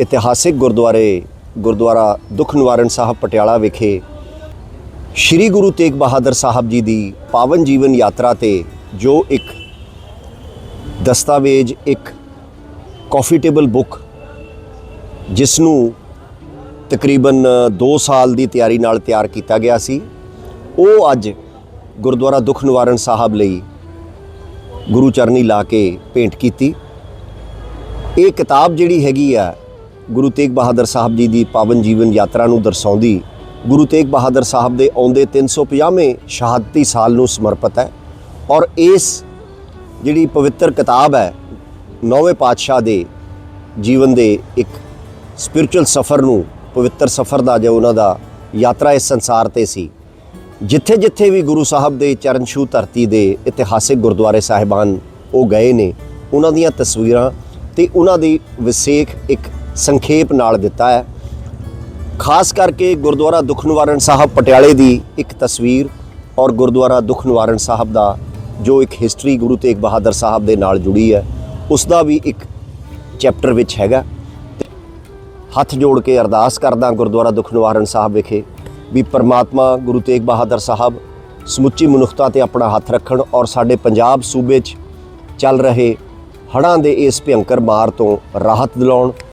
ਇਤਿਹਾਸਿਕ ਗੁਰਦੁਆਰੇ, ਗੁਰਦੁਆਰਾ ਦੁੱਖ ਨਿਵਾਰਨ ਸਾਹਿਬ ਪਟਿਆਲਾ ਵਿਖੇ ਸ੍ਰੀ ਗੁਰੂ ਤੇਗ ਬਹਾਦਰ ਸਾਹਿਬ ਜੀ ਦੀ ਪਾਵਨ ਜੀਵਨ ਯਾਤਰਾ ਤੇ ਜੋ ਇੱਕ ਦਸਤਾਵੇਜ਼, ਇੱਕ ਕਾਫੀ ਟੇਬਲ ਬੁੱਕ ਜਿਸ ਨੂੰ ਤਕਰੀਬਨ 2 ਸਾਲ ਦੀ ਤਿਆਰੀ ਨਾਲ ਤਿਆਰ ਕੀਤਾ ਗਿਆ ਸੀ, ਉਹ ਅੱਜ ਗੁਰਦੁਆਰਾ ਦੁੱਖ ਨਿਵਾਰਨ ਸਾਹਿਬ ਲਈ ਗੁਰੂ ਚਰਨੀ ਲਾ ਕੇ ਭੇਂਟ ਕੀਤੀ। ਇਹ ਕਿਤਾਬ ਜਿਹੜੀ ਹੈਗੀ ਆ ਗੁਰੂ ਤੇਗ ਬਹਾਦਰ ਸਾਹਿਬ ਜੀ ਦੀ ਪਾਵਨ ਜੀਵਨ ਯਾਤਰਾ ਨੂੰ ਦਰਸਾਉਂਦੀ ਗੁਰੂ ਤੇਗ ਬਹਾਦਰ ਸਾਹਿਬ ਦੇ ਆਉਂਦੇ 350ਵੇਂ ਸ਼ਹਾਦਤੀ ਸਾਲ ਨੂੰ ਸਮਰਪਿਤ ਹੈ ਔਰ ਇਸ ਜਿਹੜੀ ਪਵਿੱਤਰ ਕਿਤਾਬ ਹੈ ਨੌਵੇਂ ਪਾਤਸ਼ਾਹ ਦੇ ਜੀਵਨ ਦੇ ਇੱਕ ਸਪਿਰਚੁਅਲ ਸਫ਼ਰ ਨੂੰ, ਪਵਿੱਤਰ ਸਫ਼ਰ ਦਾ ਜੋ ਉਹਨਾਂ ਦਾ ਯਾਤਰਾ ਇਸ ਸੰਸਾਰ ਤੇ ਸੀ ਜਿੱਥੇ ਜਿੱਥੇ ਵੀ ਗੁਰੂ ਸਾਹਿਬ ਦੇ ਚਰਨ ਛੂ ਧਰਤੀ ਦੇ ਇਤਿਹਾਸਿਕ ਗੁਰਦੁਆਰੇ ਸਾਹਿਬਾਨ ਉਹ ਗਏ ਨੇ, ਉਹਨਾਂ ਦੀਆਂ ਤਸਵੀਰਾਂ ਤੇ ਉਹਨਾਂ ਦੀ ਵਿਸੇਖ ਇੱਕ ਸੰਖੇਪ ਨਾਲ ਦਿੱਤਾ ਹੈ। ਖਾਸ ਕਰਕੇ ਗੁਰਦੁਆਰਾ ਦੁੱਖ ਨਿਵਾਰਨ ਸਾਹਿਬ ਪਟਿਆਲੇ ਦੀ ਇੱਕ ਤਸਵੀਰ ਔਰ ਗੁਰਦੁਆਰਾ ਦੁੱਖ ਨਿਵਾਰਨ ਸਾਹਿਬ ਦਾ ਜੋ ਇੱਕ ਹਿਸਟਰੀ ਗੁਰੂ ਤੇਗ ਬਹਾਦਰ ਸਾਹਿਬ ਦੇ ਨਾਲ ਜੁੜੀ ਹੈ, ਉਸ ਦਾ ਵੀ ਇੱਕ ਚੈਪਟਰ ਵਿੱਚ ਹੈਗਾ। ਹੱਥ ਜੋੜ ਕੇ ਅਰਦਾਸ ਕਰਦਾ ਗੁਰਦੁਆਰਾ ਦੁੱਖ ਨਿਵਾਰਨ ਸਾਹਿਬ ਵਿਖੇ ਵੀ ਪਰਮਾਤਮਾ ਗੁਰੂ ਤੇਗ ਬਹਾਦਰ ਸਾਹਿਬ ਸਮੁੱਚੀ ਮਨੁੱਖਤਾ ਤੇ ਆਪਣਾ ਹੱਥ ਰੱਖਣ ਔਰ ਸਾਡੇ ਪੰਜਾਬ ਸੂਬੇ 'ਚ ਚੱਲ ਰਹੇ ਹੜ੍ਹਾਂ ਦੇ ਇਸ ਭਿਅੰਕਰ ਮਾਰ ਤੋਂ ਰਾਹਤ ਦਿਲਾਉਣ।